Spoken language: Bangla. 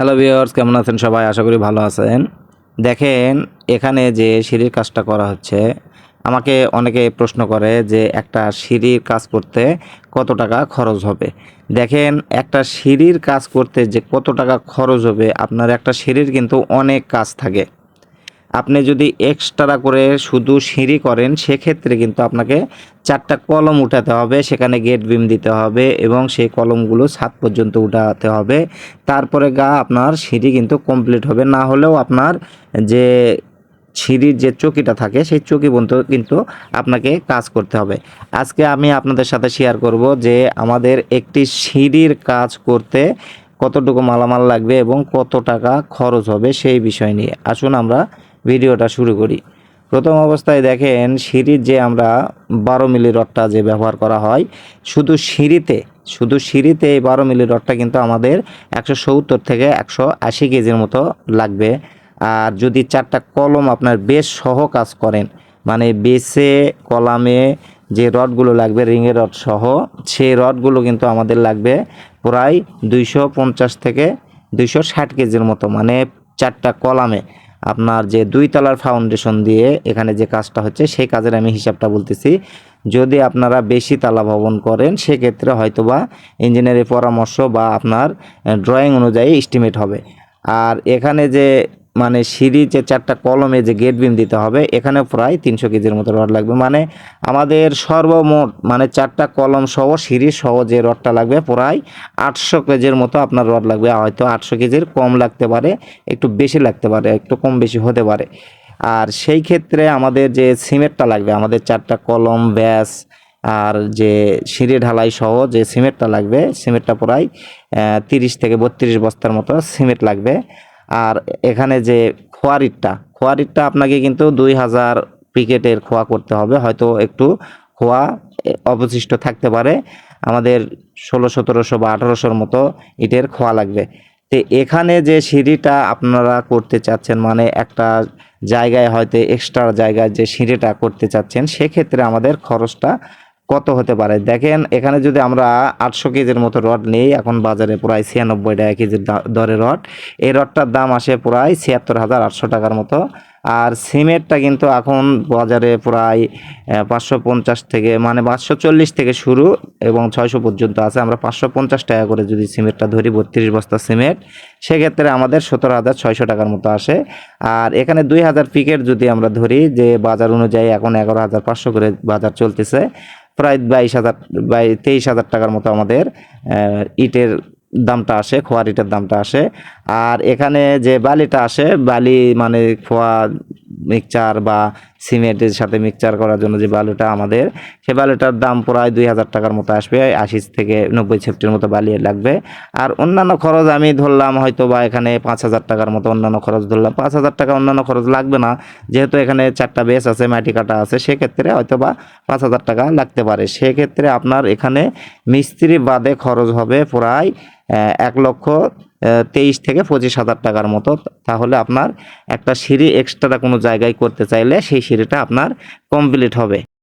হ্যালো ভিওর্স কেমন আছেন সবাই? আশা করি ভালো আছেন। দেখেন, এখানে যে সিঁড়ির কাজটা করা হচ্ছে, আমাকে অনেকে প্রশ্ন করে যে একটা সিঁড়ির কাজ করতে কত টাকা খরচ হবে? দেখেন, একটা সিঁড়ির কাজ করতে যে কত টাকা খরচ হবে, আপনার একটা সিঁড়ির কিন্তু অনেক কাজ থাকে। আপনি যদি এক্সট্রা করে শুধু সিঁড়ি করেন, সেক্ষেত্রে কিন্তু আপনাকে চারটা কলম উঠাতে হবে, সেখানে গেট বিম দিতে হবে এবং সেই কলমগুলো ছাদ পর্যন্ত উঠাতে হবে। তারপরে গা, আপনার সিঁড়ি কিন্তু কমপ্লিট হবে। না হলেও আপনার যে সিঁড়ির যে চকিটা থাকে, সেই চকি পর্যন্ত কিন্তু আপনাকে কাজ করতে হবে। আজকে আমি আপনাদের সাথে শেয়ার করব যে আমাদের একটি সিঁড়ির কাজ করতে কতটুকু মালামাল লাগবে এবং কত টাকা খরচ হবে সেই বিষয় নিয়ে। আসুন আমরা ভিডিওটা শুরু করি। প্রথম অবস্থায় দেখেন, সিঁড়ির যে আমরা বারো মিলি রডটা যে ব্যবহার করা হয়, শুধু সিঁড়িতে শুধু সিঁড়িতে এই বারো মিলি রডটা কিন্তু আমাদের একশো সত্তর থেকে একশো আশি কেজির মতো লাগবে। আর যদি চারটা কলম আপনার বেশ সহ কাজ করেন মানে বেসে, কলামে যে রডগুলো লাগবে, রিংয়ের রড সহ, সেই রডগুলো কিন্তু আমাদের লাগবে প্রায় দুইশো পঞ্চাশ থেকে দুইশো ষাট কেজির মতো মানে চারটা কলামে। আপনার যে দুই তলার ফাউন্ডেশন দিয়ে এখানে যে কাজটা হচ্ছে, সেই কাজের আমি হিসাবটা বলতেছি। যদি আপনারা বেশি তালা ভবন করেন, সেক্ষেত্রে হয়তো বা ইঞ্জিনিয়ারের পরামর্শ বা আপনার ড্রয়িং অনুযায়ী এস্টিমেট হবে। আর এখানে যে মানে সিঁড়ি যে চারটা কলমে যে গেট বিম দিতে হবে এখানে প্রায় তিনশো কেজির মতো রড লাগবে। মানে আমাদের সর্বমোট মানে চারটা কলম সহ সিঁড়ি সহ যে রডটা লাগবে, প্রায় আটশো কেজির মতো আপনার রড লাগবে। হয়তো আটশো কেজির কম লাগতে পারে, একটু বেশি লাগতে পারে, একটু কম বেশি হতে পারে। আর সেই ক্ষেত্রে আমাদের যে সিমেন্টটা লাগবে, আমাদের চারটা কলম, ব্যাস, আর যে সিঁড়ি ঢালাই সহ যে সিমেন্টটা লাগবে, সিমেন্টটা প্রায় তিরিশ থেকে বত্রিশ বস্তার মতো সিমেন্ট লাগবে। আর এখানে যে খোয়ারিটটা খোয়ারিটটা আপনাকে কিন্তু দুই হাজার পিকেটের খোয়া করতে হবে। হয়তো একটু খোয়া অবশিষ্ট থাকতে পারে। আমাদের ষোলো, সতেরোশো বা আঠারোশোর মতো ইটের খোয়া লাগবে। তো এখানে যে সিঁড়িটা আপনারা করতে চাচ্ছেন মানে একটা জায়গায় হয়তো এক্সট্রা জায়গায় যে সিঁড়িটা করতে চাচ্ছেন, সেক্ষেত্রে আমাদের খরচটা কত হতে পারে? দেখেন, এখানে যদি আমরা আটশো কেজির মতো রড নিই, এখন বাজারে প্রায় ছিয়ানব্বই টাকা কেজির দরে রড। এই রডটার দাম আসে প্রায় ছিয়াত্তর হাজার আটশো টাকার মতো। আর সিমেন্টটা কিন্তু এখন বাজারে প্রায় পাঁচশো পঞ্চাশ থেকে মানে পাঁচশো চল্লিশ থেকে শুরু এবং ছয়শো পর্যন্ত আছে। আমরা পাঁচশো পঞ্চাশ টাকা করে যদি সিমেন্টটা ধরি, বত্রিশ বস্তা সিমেন্ট, সেক্ষেত্রে আমাদের সতেরো হাজার ছয়শো টাকার মতো আসে। আর এখানে দুই হাজার পিকেট যদি আমরা ধরি, যে বাজার অনুযায়ী এখন এগারো হাজার পাঁচশো করে বাজার চলতেছে, প্রায় বাইশ হাজার বাই তেইশ হাজার টাকার মতো আমাদের ইটের দামটা আসে খোয়ার ইটের দামটা আসে। আর এখানে যে বালিটা আসে বালি মানে খোয়া মিক্সচার বা সিমেন্টের সাথে মিক্সচার করার জন্য যে বালুটা আমাদের, সে বালুটার দাম প্রায় দুই হাজার টাকার মতো আসবে আশি থেকে নব্বই সেফটির মতো বালি লাগবে। আর অন্যান্য খরচ আমি ধরলাম হয়তো বা এখানে পাঁচ হাজার টাকার মতো অন্যান্য খরচ ধরলাম। পাঁচ হাজার টাকা অন্যান্য খরচ লাগবে না, যেহেতু এখানে চারটা বেস আছে, মাটি কাটা আছে, সেক্ষেত্রে হয়তো বা পাঁচ হাজার টাকা লাগতে পারে। সেক্ষেত্রে আপনার এখানে মিস্ত্রি বাদে খরচ হবে প্রায় এক লক্ষ তেইশ থেকে পঁচিশ হাজার টাকার মতো। তাহলে আপনার একটা সিঁড়ি এক্সট্রা কোনো জায়গায় করতে চাইলে সেই সিঁড়িটা আপনার কমপ্লিট হবে।